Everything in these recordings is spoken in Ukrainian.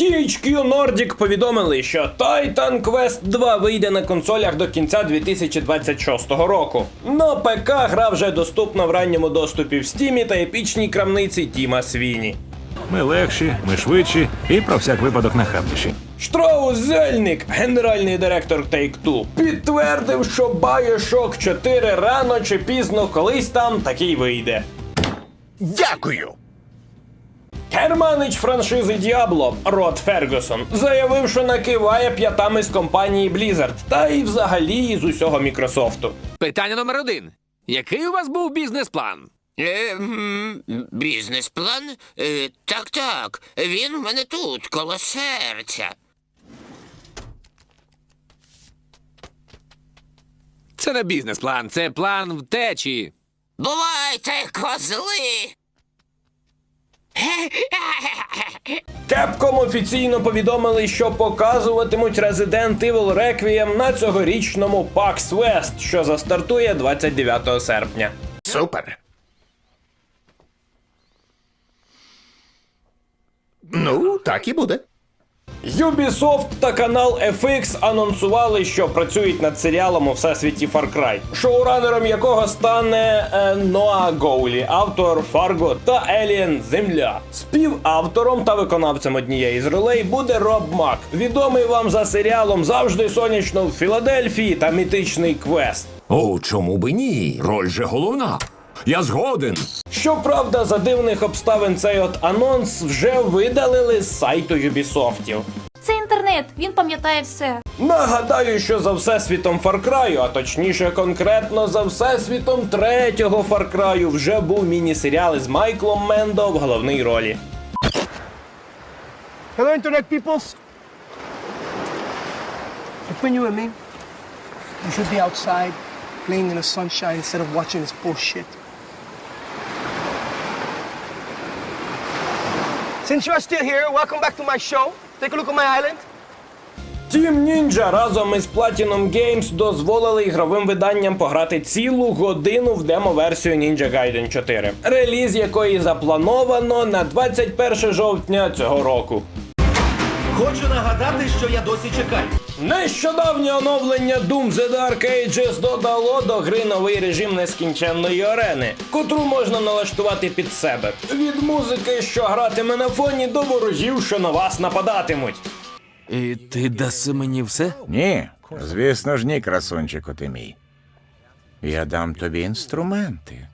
THQ Nordic повідомили, що Titan Quest 2 вийде на консолях до кінця 2026 року. На ПК гра вже доступна в ранньому доступі в Steam та епічній крамниці Тіма Свіні. Ми легші, ми швидші і про всяк випадок нахабніші. Штраус Зельник, генеральний директор Take-Two, підтвердив, що Bioshock 4 рано чи пізно колись там такий вийде. Дякую. Керманич франшизи Діабло Рот Фергюсон заявив, що накиває п'ятами з компанії Blizzard та і взагалі із усього Мікрософту. Питання номер один. Який у вас був бізнес-план? Е, бізнес-план? Е, так, так. Він у мене тут, коло серця. Це не бізнес-план, це план втечі. Бувайте, козли! Capcom офіційно повідомили, що показуватимуть Resident Evil Requiem на цьогорічному PAX West, що застартує 29 серпня. Супер. Ну, так і буде. Ubisoft та канал FX анонсували, що працюють над серіалом у всесвіті Far Cry, шоуранером якого стане е, Ноа Гоулі, автор Fargo та Alien Земля. Співавтором та виконавцем однієї з ролей буде Роб Мак, відомий вам за серіалом Завжди сонячно в Філадельфії та мітичний квест. О, чому би ні? Роль же головна. Я згоден. Щоправда, за дивних обставин цей от анонс вже видалили з сайту Юбісофтів. Це інтернет, він пам'ятає все. Нагадаю, що за всесвітом Far Cry, а точніше конкретно за всесвітом третього Far Cry вже був міні-серіал із Майклом Мендо в головній ролі. Hello, Internet peoples. Between you and me, you should be outside playing in the sunshine instead of watching this bullshit. Since you are still here, welcome back to my show. Take a look at my island. Team Ninja разом із Platinum Games дозволили ігровим виданням пограти цілу годину в демо-версію Ninja Gaiden 4, реліз якої заплановано на 21 жовтня цього року. Хочу нагадати, що я досі чекаю. Нещодавнє оновлення Doom The Dark Ages додало до гри новий режим нескінченної арени, котру можна налаштувати під себе. Від музики, що гратиме на фоні, до ворогів, що на вас нападатимуть. І ти даси мені все? Ні, звісно ж, ні, красунчику ти мій. Я дам тобі інструменти,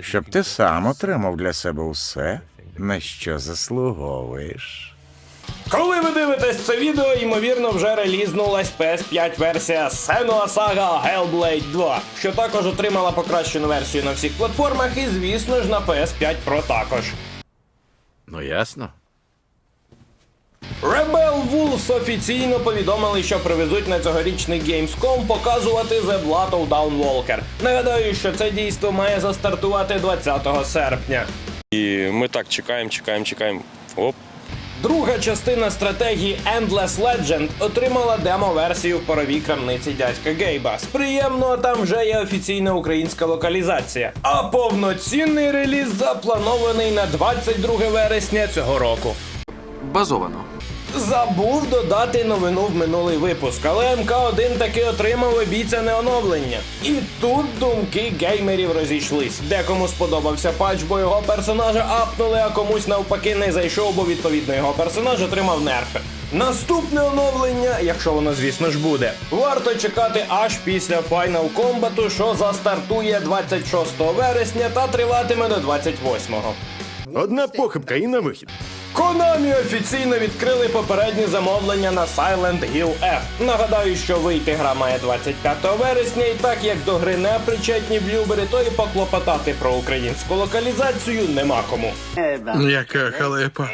щоб ти сам отримав для себе усе, на що заслуговуєш. Коли ви дивитесь це відео, ймовірно, вже релізнулась PS5 версія Senua Saga Hellblade 2, що також отримала покращену версію на всіх платформах, і звісно ж на PS5 Pro також. Ну ясно. Rebel Wolves офіційно повідомили, що привезуть на цьогорічний Gamescom показувати The Blood of Dawn Walker. Нагадаю, що це дійство має застартувати 20 серпня. І ми так чекаємо, чекаємо, чекаємо. Оп. Друга частина стратегії Endless Legend отримала демо-версію в паровій крамниці дядька Гейба. З там вже є офіційна українська локалізація. А повноцінний реліз запланований на 22 вересня цього року. Базовано. Забув додати новину в минулий випуск, але МК1 таки отримав обіцяне оновлення. І тут думки геймерів розійшлись. Декому сподобався патч, бо його персонажа апнули, а комусь навпаки не зайшов, бо відповідно його персонаж отримав нерфи. Наступне оновлення, якщо воно, звісно ж буде, варто чекати аж після Final Combat, що застартує 26 вересня та триватиме до 28-го. Одна похибка і на вихід. Konami офіційно відкрили попередні замовлення на Silent Hill F. Нагадаю, що вийти гра має 25 вересня, і так як до гри не причетні блюбери, то і поклопотати про українську локалізацію нема кому. Яка халепа.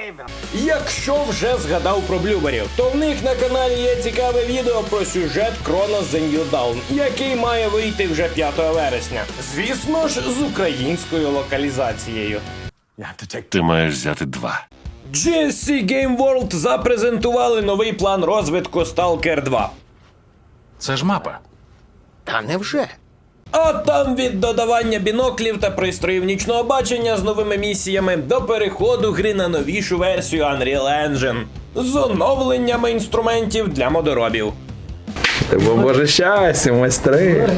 Якщо вже згадав про блюберів, то в них на каналі є цікаве відео про сюжет Chronos The New Dawn, який має вийти вже 5 вересня. Звісно ж, з українською локалізацією. Ти маєш взяти два. GSC Game World запрезентували новий план розвитку Stalker 2. Це ж мапа. А там від додавання біноклів та пристроїв нічного бачення з новими місіями до переходу гри на новішу версію Unreal Engine з оновленнями інструментів для модоробів. Боже щастя, майстри.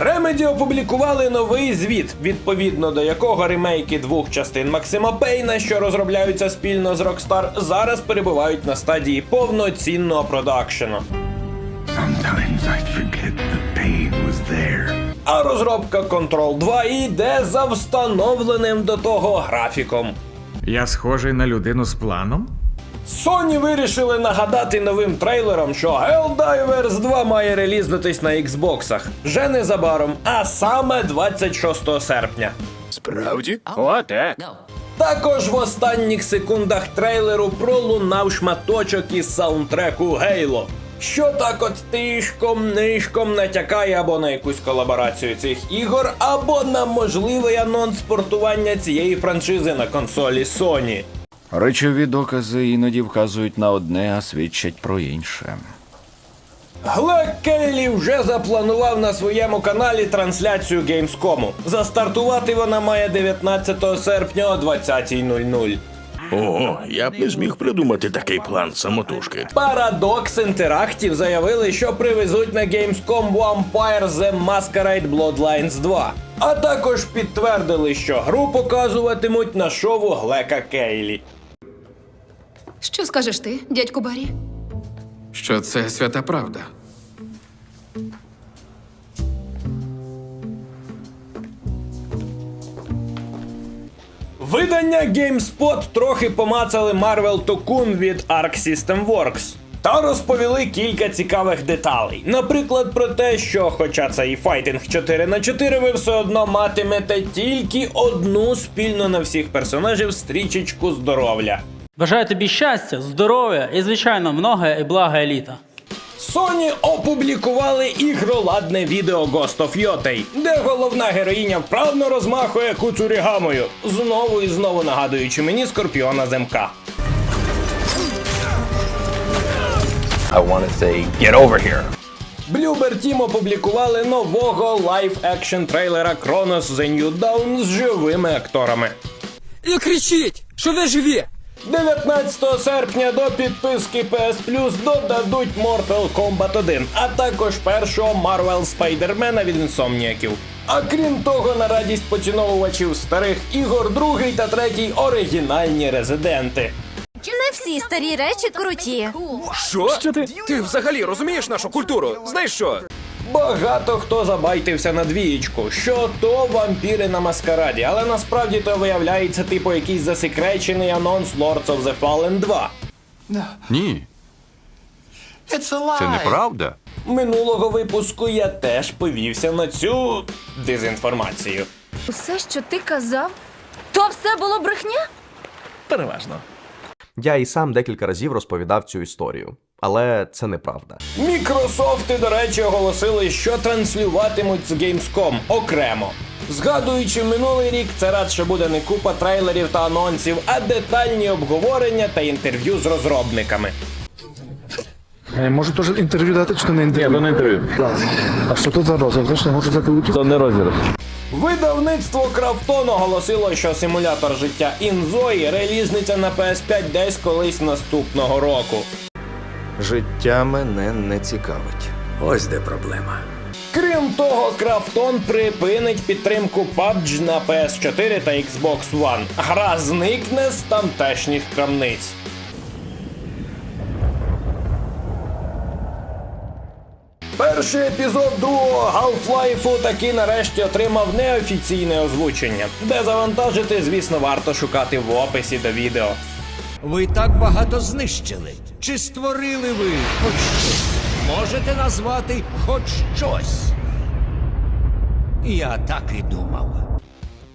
Remedy опублікували новий звіт, відповідно до якого ремейки двох частин Максима Пейна, що розробляються спільно з Rockstar, зараз перебувають на стадії повноцінного продакшену. А розробка Control 2 йде за встановленим до того графіком. Я схожий на людину з планом? Sony вирішили нагадати новим трейлером, що Helldivers 2 має релізнутись на Xbox вже незабаром, а саме 26 серпня. Справді? О, так. Також в останніх секундах трейлеру пролунав шматочок із саундтреку Halo. Що так от тишком нишком натякає або на якусь колаборацію цих ігор, або на можливий анонс портування цієї франшизи на консолі Sony. Речові докази іноді вказують на одне, а свідчать про інше. Глек Келлі вже запланував на своєму каналі трансляцію Gamescom. Застартувати вона має 19 серпня о 20.00. Ого, я б не зміг придумати такий план самотужки. Paradox Interactive заявили, що привезуть на Gamescom Vampire The Masquerade Bloodlines 2. А також підтвердили, що гру показуватимуть на шоу Глека Кейлі. Що скажеш ти, дядьку Барі? Що це свята правда. Видання GameSpot трохи помацали Marvel Tokun від Arc System Works. Та розповіли кілька цікавих деталей. Наприклад, про те, що, хоча це і файтинг 4 на 4 ви все одно матимете тільки одну спільно на всіх персонажів стрічечку здоров'я. Бажаю тобі щастя, здоров'я і, звичайно, много і блага еліта. Sony опублікували ігроладне відео Ghost of Yotei, де головна героїня вправно розмахує куцурігамою, знову і знову нагадуючи мені скорпіона земка. I wanna say, get over here. Bloober Team опублікували нового лайв-екшн трейлера Chronos The New Dawn з живими акторами. І кричіть, що ви живі! 19 серпня до підписки PS Plus додадуть Mortal Kombat 1, а також першого Marvel Spider-Man від інсомніаків. А крім того, на радість поціновувачів старих ігор, другий та третій оригінальні резиденти. Не всі старі речі круті. Що? Що ти? Ти взагалі розумієш нашу культуру? Знаєш що? Багато хто забайтився на двієчку, що то вампіри на маскараді, але насправді то виявляється типу якийсь засекречений анонс Lords of the Fallen 2. Ні. Це неправда. Минулого випуску я теж повівся на цю дезінформацію. Усе, що ти казав, то все було брехня? Переважно. Я і сам декілька разів розповідав цю історію, але це неправда. Мікрософти, до речі, оголосили, що транслюватимуть з Gamescom окремо. Згадуючи минулий рік, це радше буде не купа трейлерів та анонсів, а детальні обговорення та інтерв'ю з розробниками. Можу теж інтерв'ю дати, чи не інтерв'ю? Ні, то не інтерв'ю. А що тут за розгляд? Я можу взяти участь? Видавництво Крафтон оголосило, що симулятор життя Інзої релізниться на PS5 десь колись наступного року. Життя мене не цікавить. Ось де проблема. Крім того, Крафтон припинить підтримку PUBG на PS4 та Xbox One. Гра зникне з тамтешніх крамниць. Перший епізод другого Half-Life таки нарешті отримав неофіційне озвучення, де завантажити, звісно, варто шукати в описі до відео. Ви так багато знищили. Чи створили ви хоч щось? Можете назвати хоч щось? Я так і думав.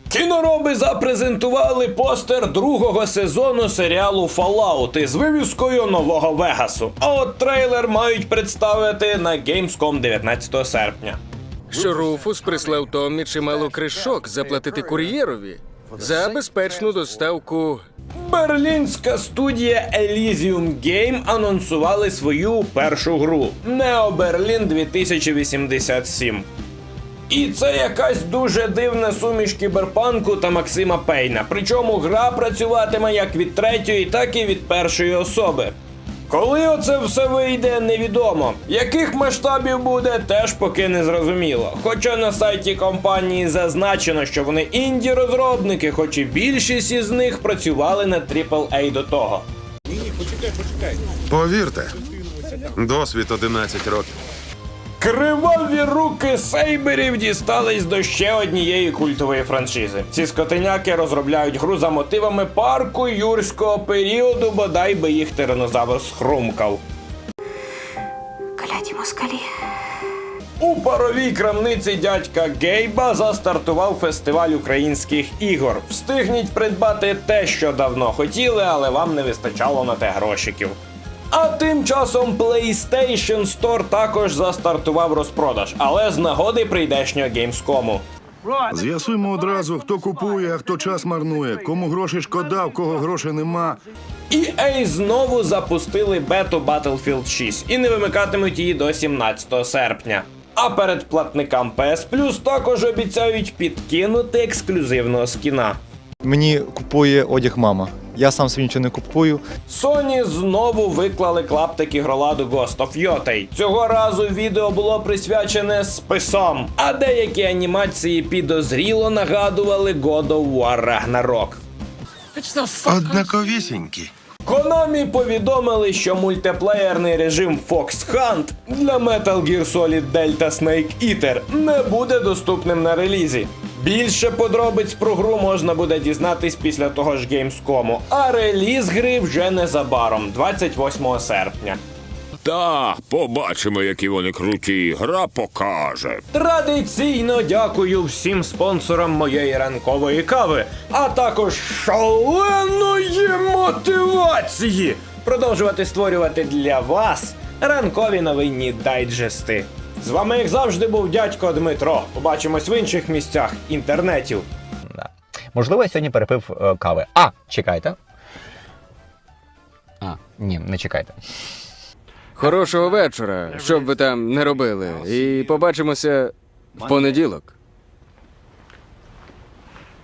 Кінороби запрезентували постер другого сезону серіалу Fallout із вивіскою нового Вегасу. А от трейлер мають представити на Gamescom 19 серпня. що Руфус прислав Томмі чимало кришок заплатити кур'єрові за безпечну доставку. Берлінська студія Elysium Game анонсували свою першу гру Neo Berlin 2087. І це якась дуже дивна суміш кіберпанку та Максима Пейна. Причому гра працюватиме як від третьої, так і від першої особи. Коли оце все вийде, невідомо. Яких масштабів буде, теж поки не зрозуміло. Хоча на сайті компанії зазначено, що вони інді-розробники, хоч і більшість із них працювали на AAA до того. Ні, почекай, почекай. Повірте, досвід 11 років. Криваві руки сейберів дістались до ще однієї культової франшизи. Ці скотиняки розробляють гру за мотивами парку юрського періоду, бодай би їх тиранозавр схрумкав. Кляті москалі. У паровій крамниці дядька Гейба застартував фестиваль українських ігор. Встигніть придбати те, що давно хотіли, але вам не вистачало на те грошиків. А тим часом PlayStation Store також застартував розпродаж, але з нагоди прийдешнього Gamescom. З'ясуємо одразу, хто купує, а хто час марнує, кому гроші шкода, в кого грошей нема. EA знову запустили бету Battlefield 6 і не вимикатимуть її до 17 серпня. А перед платникам PS Plus також обіцяють підкинути ексклюзивного скіна. Мені купує одяг мама. Я сам собі нічого не купую. Sony знову виклали клаптик ігроладу Ghost of Yotei. Цього разу відео було присвячене списом, а деякі анімації підозріло нагадували God of War Ragnarok. Однаковісінькі. Konami повідомили, що мультиплеєрний режим Fox Hunt для Metal Gear Solid Delta Snake Eater не буде доступним на релізі. Більше подробиць про гру можна буде дізнатись після того ж Gamescom, а реліз гри вже незабаром, 28 серпня. Та, побачимо, які вони круті. Гра покаже. Традиційно дякую всім спонсорам моєї ранкової кави, а також шаленої мотивації продовжувати створювати для вас ранкові новинні дайджести. З вами, як завжди, був дядько Дмитро. Побачимось в інших місцях інтернетів. Можливо, я сьогодні перепив е, кави. А, чекайте. А, ні, не чекайте. Хорошого вечора, що б ви там не робили. І побачимося в понеділок.